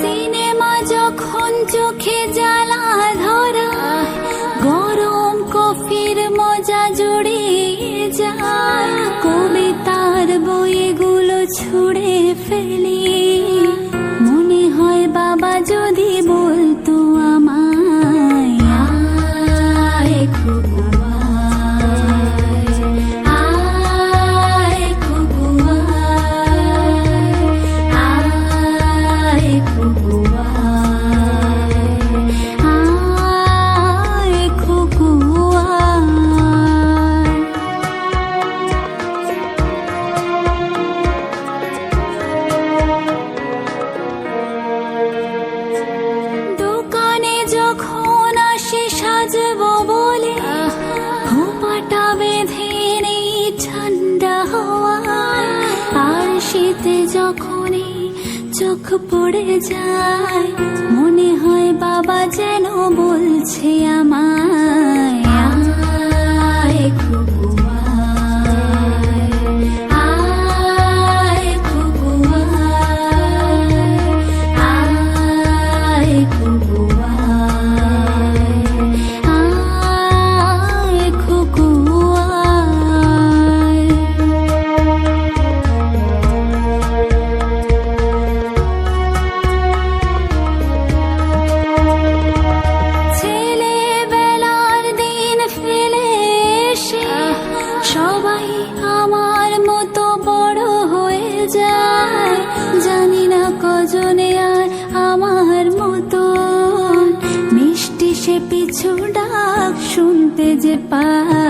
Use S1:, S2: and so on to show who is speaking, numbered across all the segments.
S1: Cinema যখন চোখে জ্বালা যখনই চোখ পড়ে যায় মনে হয় বাবা যেন বলছে আমায়। পিছু ডাক শুনতে যে পায়।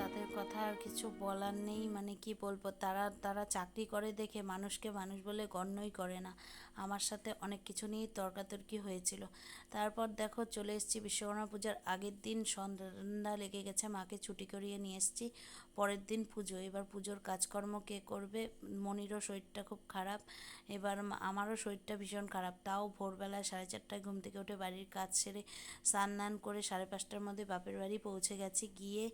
S2: তাদের কথা আর কিছু বলার নেই মানে কি বলব? তারা তারা চাকরি করে দেখে মানুষকে মানুষ বলে গণ্যই করে না। আমার সাথে অনেক কিছু নিয়েই তর্কাতর্কি হয়েছিল। তারপর দেখো চলে এসেছি বিশ্বকর্মা পূজার আগের দিন সন্ধ্যা লেগে গেছে, মাকে ছুটি করিয়ে নিয়ে এসেছি। পরের দিন পুজো, এবার পুজোর কাজকর্ম কে করবে? মনিরও শরীরটা খুব খারাপ। এবার আমারও শরীরটা ভীষণ খারাপ। তাও ভোরবেলা সাড়ে চারটায় ঘুম থেকে উঠে বাড়ির কাজ সেরে স্নান নান করে সাড়ে পাঁচটার মধ্যে বাপের বাড়ি পৌঁছে গেছি। গিয়ে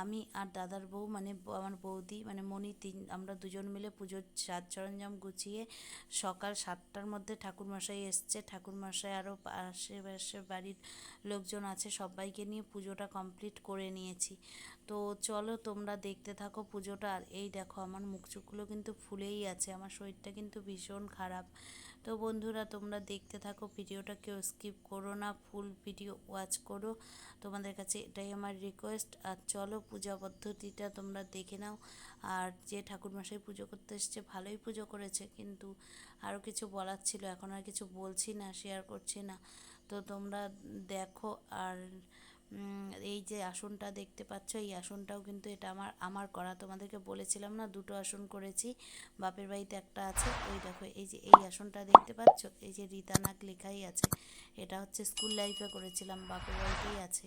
S2: আমি আর দাদার বউ মানে আমার বৌদি মানে মনি তিন, আমরা দুজন মিলে পুজোর সাজ সরঞ্জাম গুছিয়ে সকাল সাতটার মধ্যে ঠাকুরমশাই এসছে। ঠাকুরমশাই আরও আশেপাশে বাড়ির লোকজন আছে, সবাইকে নিয়ে পুজোটা কমপ্লিট করে নিয়েছি। তো চলো তোমরা দেখতে থাকো পুজোটা। আর এই দেখো, আমার মুখ চোখগুলো কিন্তু ফুলেই আছে। আমার শরীরটা কিন্তু ভীষণ খারাপ। তো বন্ধুরা, তোমরা দেখতে থাকো, ভিডিওটা কেউ স্কিপ করো না ফুল ভিডিও ওয়াচ করো। তোমাদের কাছে এটাই আমার রিকোয়েস্ট আর চলো, পূজা পদ্ধতিটা তোমরা দেখে নাও। আর যে ঠাকুরমশাই পুজো করতে এসছে, ভালোই পুজো করেছে, কিন্তু আরও কিছু বলার ছিল। এখন আর কিছু বলছি না শেয়ার করছি না। তো তোমরা দেখো, আর এই যে আসনটা দেখতে পাচ্ছ, এই আসনটাও কিন্তু এটা আমার আমার করা। তোমাদেরকে বলেছিলাম না, দুটো আসন করেছি। বাপের বাড়িতে একটা আছে, ওই দেখো, এই যে এই আসনটা দেখতে পাচ্ছ? এই যে রীতানাক লেখাই আছে। এটা হচ্ছে স্কুল লাইফে করেছিলাম, বাপের বাড়িতেই আছে।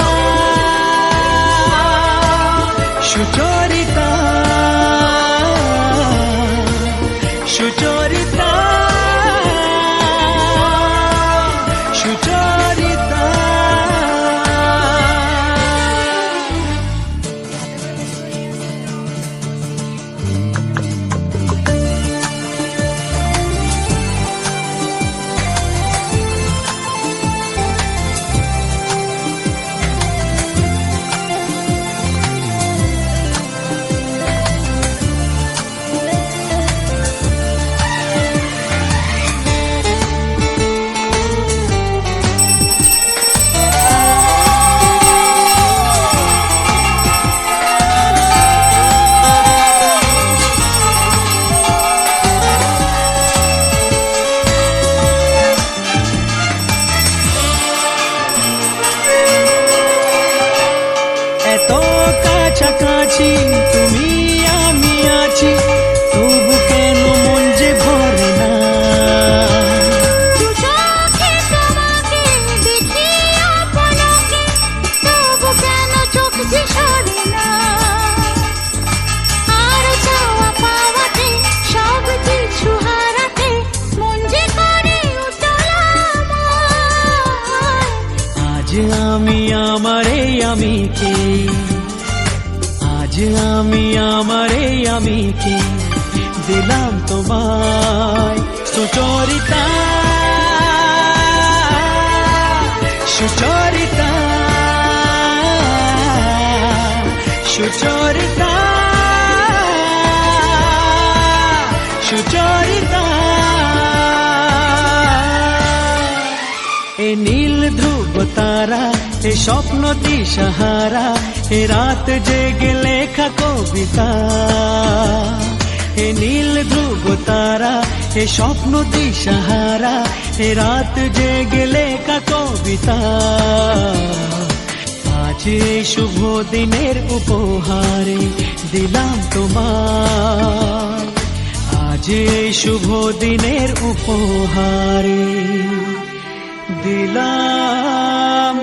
S3: সুচরিতা দিলাম তোমায় সুচরিতা। সুচরিতা। সুচরিতা। সুচরিতা। এ নীল ধ্রুব তারা, এ স্বপ্ন দিশাহারা, এ রাত জেগে লেখা কবিতা। এ নীল ধ্রুব তারা এ স্বপ্ন দিশাহারা এ রাত জেগে লেখা কবিতা। আজ শুভ দিনের উপহারে দিলাম তোমার আজ শুভ দিনের উপহারে দিলাম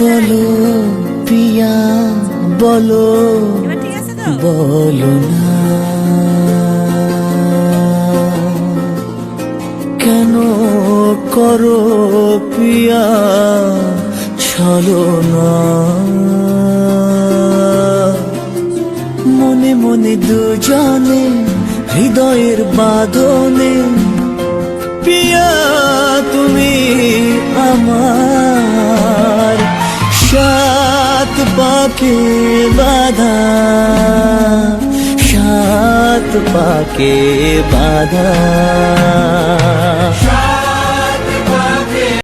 S4: বলো পিয়া বলো বলো না। কেন করো পিয়া ছলো না। মনে মনে দুজনে হৃদয়ের বাঁধনে পিয়া তুমি আমার। সাত পাকে বাধা সাত পাকে বাধা।